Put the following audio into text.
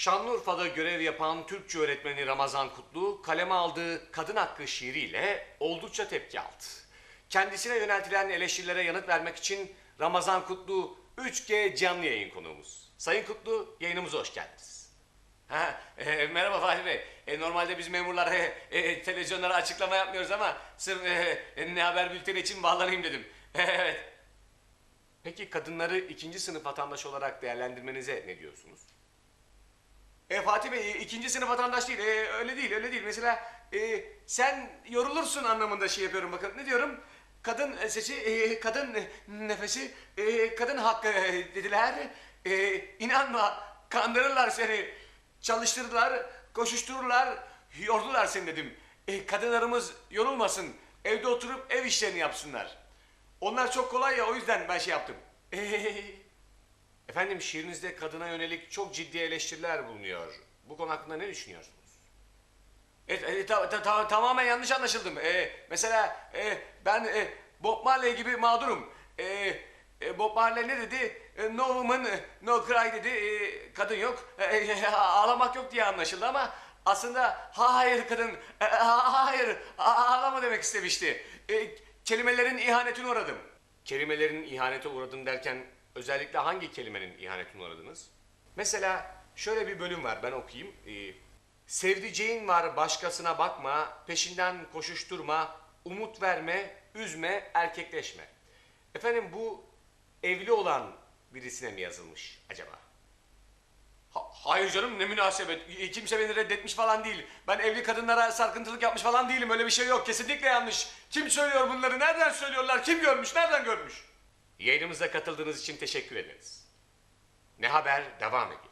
Şanlıurfa'da görev yapan Türkçe öğretmeni Ramazan Kutlu kaleme aldığı kadın hakkı şiiriyle oldukça tepki aldı. Kendisine yöneltilen eleştirilere yanıt vermek için Ramazan Kutlu 3G canlı yayın konuğumuz. Sayın Kutlu yayınımıza hoş geldiniz. Ha, e, merhaba Fahri Bey. E, normalde biz memurlar e, e, televizyonlara açıklama yapmıyoruz ama sırf e, e, ne haber bülteni için bağlanayım dedim. evet. Peki kadınları ikinci sınıf vatandaş olarak değerlendirmenize ne diyorsunuz? E, Fatih Bey ikinci sınıf vatandaş değil. E, öyle değil, öyle değil. Mesela e, sen yorulursun anlamında şey yapıyorum bakın. Ne diyorum? Kadın sesi, e, kadın nefesi, e, kadın hakkı dediler. E, inanma, kandırırlar seni. Çalıştırırlar, koşuştururlar, yordular seni dedim. E, kadınlarımız yorulmasın, evde oturup ev işlerini yapsınlar. Onlar çok kolay ya o yüzden ben şey yaptım. Efendim şiirinizde kadına yönelik çok ciddi eleştiriler bulunuyor. Bu konu hakkında ne düşünüyorsunuz? E, e, ta- ta- ta- tamamen yanlış anlaşıldım. E, mesela e, ben e, Bob Marley gibi mağdurum. E, e, Bob Marley ne dedi? E, no woman, e, no cry dedi. E, kadın yok. E, e, ağlamak yok diye anlaşıldı ama aslında hayır kadın, e, hayır ağlama demek istemişti. E, kelimelerin ihanetine uğradım. Kelimelerin ihanete uğradım derken özellikle hangi kelimenin ihanetine uğradınız? Mesela şöyle bir bölüm var ben okuyayım. Ee, Sevdiceğin var başkasına bakma, peşinden koşuşturma, umut verme, üzme, erkekleşme. Efendim bu evli olan birisine mi yazılmış acaba? Ha- hayır canım ne münasebet. Kimse beni reddetmiş falan değil. Ben evli kadınlara sarkıntılık yapmış falan değilim. Öyle bir şey yok. Kesinlikle yanlış. Kim söylüyor bunları? Nereden söylüyorlar? Kim görmüş? Nereden görmüş? Yayınımıza katıldığınız için teşekkür ederiz. Ne haber? Devam ediyor.